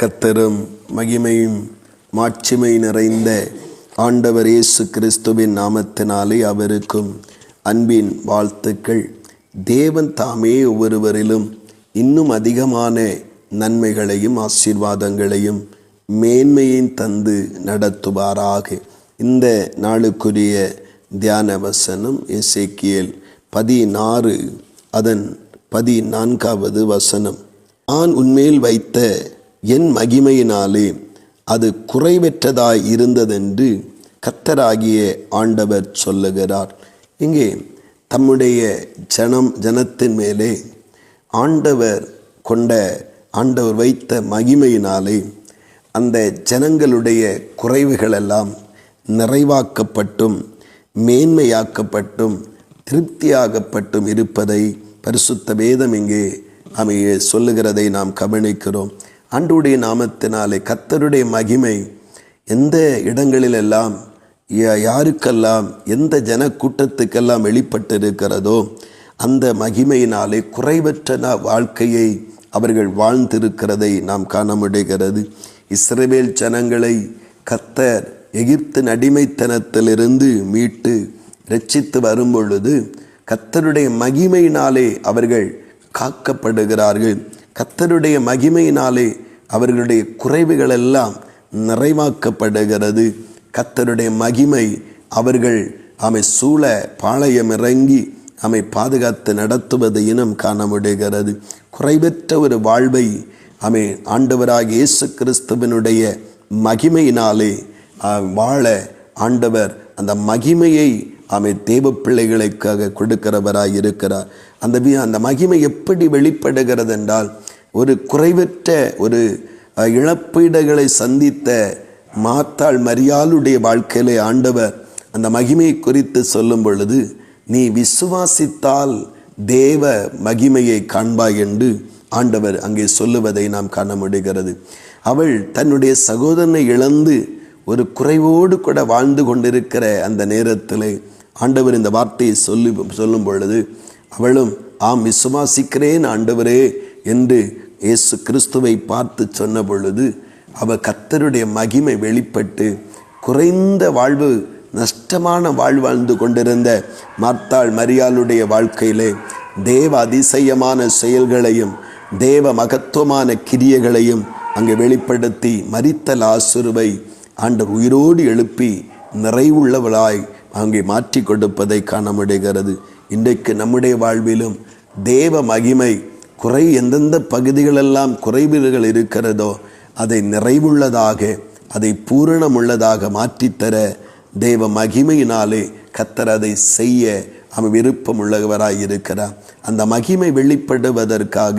கத்தரும் மகிமையும் மாட்சிமை நிறைந்த ஆண்டவர் இயேசு கிறிஸ்துவின் நாமத்தினாலே அவருக்கும் அன்பின் வாழ்த்துக்கள். தேவன் தாமே ஒவ்வொருவரிலும் இன்னும் அதிகமான நன்மைகளையும் ஆசீர்வாதங்களையும் மேன்மையும் தந்து நடத்துவாராக. இந்த நாளுக்குரிய தியான வசனம் எசேக்கியேல் பதினாறு அதன் பதினான்காவது வசனம். நான் உன்மேல் வைத்த என் மகிமையினாலே அது குறைவற்றதாய் இருந்ததென்று கத்தராகிய ஆண்டவர் சொல்லுகிறார். இங்கே தம்முடைய ஜனம் ஜனத்தின் மேலே ஆண்டவர் கொண்ட ஆண்டவர் வைத்த மகிமையினாலே அந்த ஜனங்களுடைய குறைவுகளெல்லாம் நிறைவாக்கப்பட்டும் மேன்மையாக்கப்பட்டும் திருப்தியாகப்பட்டும் இருப்பதை பரிசுத்த வேதம் இங்கே அமைய சொல்லுகிறதை நாம் கவனிக்கிறோம். ஆண்டுடைய நாமத்தினாலே கத்தருடைய மகிமை எந்த இடங்களிலெல்லாம் யா- யாருக்கெல்லாம் எந்த ஜன கூட்டத்துக்கெல்லாம் வெளிப்பட்டிருக்கிறதோ அந்த மகிமையினாலே குறைவற்ற வாழ்க்கையை அவர்கள் வாழ்ந்திருக்கிறதை நாம் காண முடிகிறது இஸ்ரவேல் ஜனங்களை கத்தர் எகிப்தின் அடிமைத்தனத்திலிருந்து மீட்டு ரட்சித்து வரும்பொழுது கத்தருடைய மகிமையினாலே அவர்கள் காக்கப்படுகிறார்கள். கத்தருடைய மகிமையினாலே அவர்களுடைய குறைவுகள் எல்லாம் நிறைவாக்கப்படுகிறது. கத்தருடைய மகிமை அவர்கள் அமை சூழ பாளையம் இறங்கி அமை பாதுகாத்து நடத்துவதை இனம் காண முடிகிறது குறைவற்ற ஒரு வாழ்வை அமை ஆண்டவராக இயேசு கிறிஸ்துவனுடைய மகிமையினாலே வாழ ஆண்டவர் அந்த மகிமையை அமை தேவ பிள்ளைகளுக்காக கொடுக்கிறவராக இருக்கிறார் அந்த அந்த மகிமை எப்படி வெளிப்படுகிறது என்றால் ஒரு குறைவற்ற ஒரு இழப்பீடுகளை சந்தித்த மாத்தாள் மரியாளுடைய வாழ்க்கையிலே ஆண்டவர் அந்த மகிமை குறித்து சொல்லும் பொழுது நீ விசுவாசித்தால் தேவ மகிமையை காண்பாய் என்று ஆண்டவர் அங்கே சொல்லுவதை நாம் காண முடிகிறது. அவள் தன்னுடைய சகோதரனை இழந்து ஒரு குறைவோடு கூட வாழ்ந்து கொண்டிருக்கிற அந்த நேரத்தில் ஆண்டவர் இந்த வார்த்தையை சொல்லி சொல்லும் பொழுது அவளும் ஆம் விசுவாசிக்கிறேன் ஆண்டவரே என்று இயேசு கிறிஸ்துவை பார்த்து சொன்ன பொழுது அவ கத்தருடைய மகிமை வெளிப்பட்டு குறைந்த வாழ்வு நஷ்டமான வாழ் வாழ்ந்து கொண்டிருந்த மார்த்தாள் மரியாளுடைய வாழ்க்கையிலே தேவ அதிசயமான செயல்களையும் தேவ மகத்துவமான கிரியைகளையும் அங்கே வெளிப்படுத்தி மரித்த லாசுருவை ஆண்டர் உயிரோடு எழுப்பி நிறைவுள்ளவளாய் அங்கே மாற்றி கொடுப்பதை காண முடிகிறது இன்றைக்கு நம்முடைய வாழ்விலும் தேவ மகிமை குறை எந்தெந்த பகுதிகளெல்லாம் குறைவுகள் இருக்கிறதோ அதை நிறைவுள்ளதாக அதை பூரணமுள்ளதாக மாற்றித்தர தேவ மகிமையினாலே கத்தர் அதை செய்ய அவன் விருப்பம் உள்ளவராய் இருக்கிறார். அந்த மகிமை வெளிப்படுவதற்காக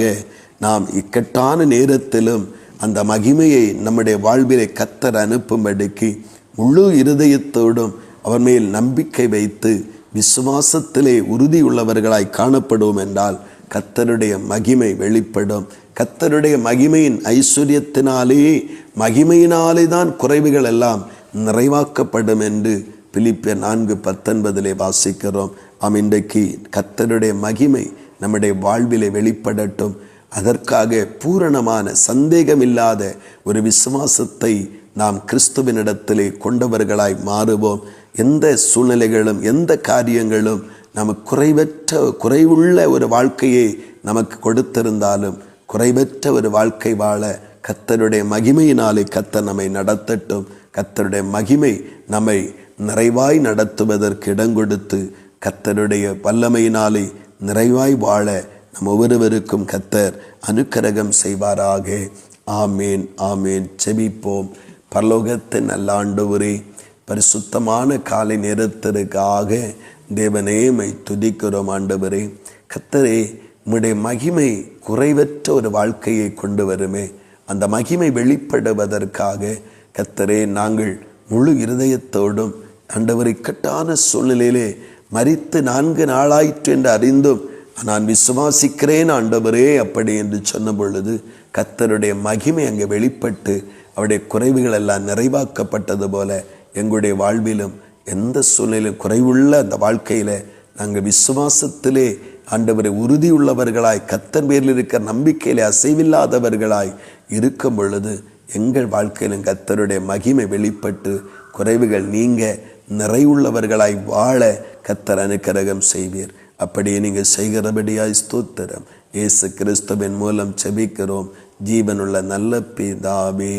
நாம் இக்கட்டான நேரத்திலும் அந்த மகிமையை நம்முடைய வாழ்விலை கத்தர் அனுப்பும்படிக்கு முழு இருதயத்தோடும் அவர் மேல் நம்பிக்கை வைத்து விசுவாசத்திலே உறுதியுள்ளவர்களாய் காணப்படுவோம் என்றால் கத்தருடைய மகிமை வெளிப்படும். கத்தருடைய மகிமையின் ஐஸ்வர்யத்தினாலே மகிமையினாலே தான் குறைவுகள் எல்லாம் நிறைவாக்கப்படும் என்று பிலிப்பிய நான்கு பத்தொன்பதிலே வாசிக்கிறோம். ஆம் இன்றைக்கு கத்தருடைய மகிமை நம்முடைய வாழ்விலே வெளிப்படட்டும். அதற்காக பூரணமான சந்தேகமில்லாத ஒரு விசுவாசத்தை நாம் கிறிஸ்துவனிடத்திலே கொண்டவர்களாய் மாறுவோம். எந்த சூழ்நிலைகளும் எந்த காரியங்களும் நமக்கு குறைவற்ற குறைவுள்ள ஒரு வாழ்க்கையை நமக்கு கொடுத்திருந்தாலும் குறைவற்ற ஒரு வாழ்க்கை வாழ கத்தருடைய மகிமையினாலே கத்தர் நம்மை நடத்தட்டும். கத்தருடைய மகிமை நம்மை நிறைவாய் நடத்துவதற்கு இடம் கொடுத்து கத்தருடைய வல்லமையினாலே நிறைவாய் வாழ நம் ஒவ்வொருவருக்கும் கத்தர் அனுக்கரகம் செய்வாராக. ஆமேன் ஆமேன். செபிப்போம். பரலோகத்தின் நல்லாண்டு ஆண்டவரே பரிசுத்தமான காலை நேரத்திற்காக தேவனேமை துதிக்கிறோம் ஆண்டவரே. கத்தரே உம்முடைய மகிமை குறைவற்ற ஒரு வாழ்க்கையை கொண்டு வருமே. அந்த மகிமை வெளிப்படுவதற்காக கத்தரே நாங்கள் முழு இருதயத்தோடும் ஆண்டவரை கட்டான சூழ்நிலையிலே மறித்து நான்கு நாளாயிற்று என்று அறிந்தும் நான் விசுவாசிக்கிறேன் ஆண்டவரே அப்படி என்று சொன்ன பொழுது கத்தருடைய மகிமை அங்கே வெளிப்பட்டு அவருடைய குறைவுகள் எல்லாம் நிறைவாக்கப்பட்டது போல எங்களுடைய வாழ்விலும் எந்த சூழ்நிலையிலும் குறைவுள்ள அந்த வாழ்க்கையில் நாங்கள் விசுவாசத்திலே ஆண்டவரை உறுதியுள்ளவர்களாய் கத்தன் பேரில் இருக்கிற நம்பிக்கையிலே அசைவில்லாதவர்களாய் இருக்கும் பொழுது எங்கள் வாழ்க்கையிலும் கத்தருடைய மகிமை வெளிப்பட்டு குறைவுகள் நீங்க நிறைவுள்ளவர்களாய் வாழ கத்தர் அனுக்கிரகம் செய்வீர். அப்படியே நீங்கள் செய்கிறபடியாய் ஸ்தோத்திரம். இயேசு கிறிஸ்துவின் மூலம் செபிக்கிறோம் ஜீவனுள்ள நல்ல பிதாவே.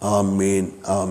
ஆமீன் ஆமீன்.